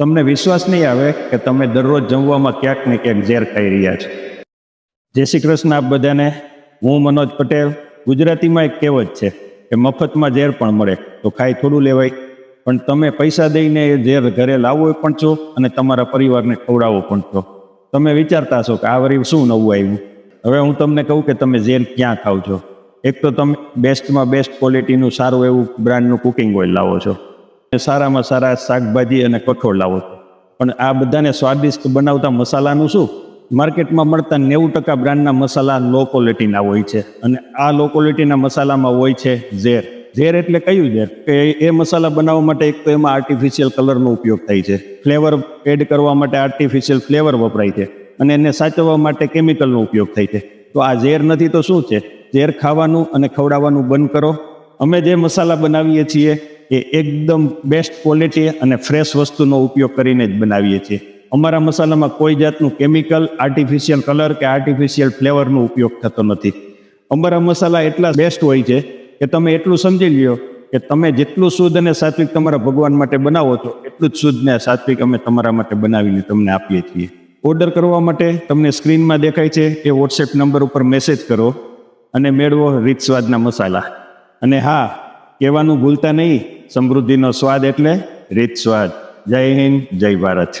તમને વિશ્વાસ નહીં આવે કે તમે દરરોજ જમવામાં ક્યાંક ને ક્યાંક ઝેર ખાઈ રહ્યા છો. જય શ્રી કૃષ્ણ આપ બધાને. હું મનોજ પટેલ. ગુજરાતીમાં એક કહેવત છે કે મફતમાં ઝેર પણ મળે તો ખાઈ થોડું લેવાય. પણ તમે પૈસા દઈને એ ઝેર ઘરે લાવો પણ છો અને તમારા પરિવારને ખવડાવો પણ છો. તમે વિચારતા છો કે આ વરી શું નવું આવ્યું? હવે હું તમને કહું કે તમે ઝેર ક્યાં ખાવ છો? એક તો તમે બેસ્ટમાં બેસ્ટ ક્વોલિટીનું સારું એવું બ્રાન્ડનું કુકિંગ ઓઇલ લાવો છો. સારામાં સારા શાકભાજી અને કઠોળ લાવો છો. પણ આ બધાને સ્વાદિષ્ટ બનાવતા મસાલાનું શું? માર્કેટમાં મળતા નેવું ટકા બ્રાન્ડના મસાલા લો ક્વોલિટીના હોય છે અને આ લો ક્વોલિટીના મસાલામાં હોય છે ઝેર. ઝેર એટલે કયું ઝેર? કે એ મસાલા બનાવવા માટે એક તો એમાં આર્ટિફિશિયલ કલરનો ઉપયોગ થાય છે. ફ્લેવર એડ કરવા માટે આર્ટિફિશિયલ ફ્લેવર વપરાય છે અને એને સાચવવા માટે કેમિકલનો ઉપયોગ થાય છે. તો આ ઝેર નથી તો શું છે? ઝેર ખાવાનું અને ખવડાવવાનું બંધ કરો. અમે જે મસાલા બનાવીએ છીએ એ એકદમ બેસ્ટ ક્વોલિટી અને ફ્રેશ વસ્તુનો ઉપયોગ કરીને જ બનાવીએ છીએ. અમારા મસાલામાં કોઈ જાતનું કેમિકલ આર્ટિફિશિયલ કલર કે આર્ટિફિશિયલ ફ્લેવરનો ઉપયોગ થતો નથી. અમારા મસાલા એટલા બેસ્ટ હોય છે કે તમે એટલું સમજી લ્યો કે તમે જેટલું શુદ્ધ અને સાત્વિક તમારા ભગવાન માટે બનાવો છો, એટલું જ શુદ્ધ ને સાત્વિક અમે તમારા માટે બનાવીને તમને આપીએ છીએ. ઓર્ડર કરવા માટે તમને સ્ક્રીનમાં દેખાય છે એ વોટ્સએપ નંબર ઉપર મેસેજ કરો અને મેળવો રીત સ્વાદના મસાલા. અને હા, કહેવાનું ભૂલતા નહીં સમૃદ્ધિનો સ્વાદ એટલે રીત સ્વાદ. જય હિન્દ જય ભારત.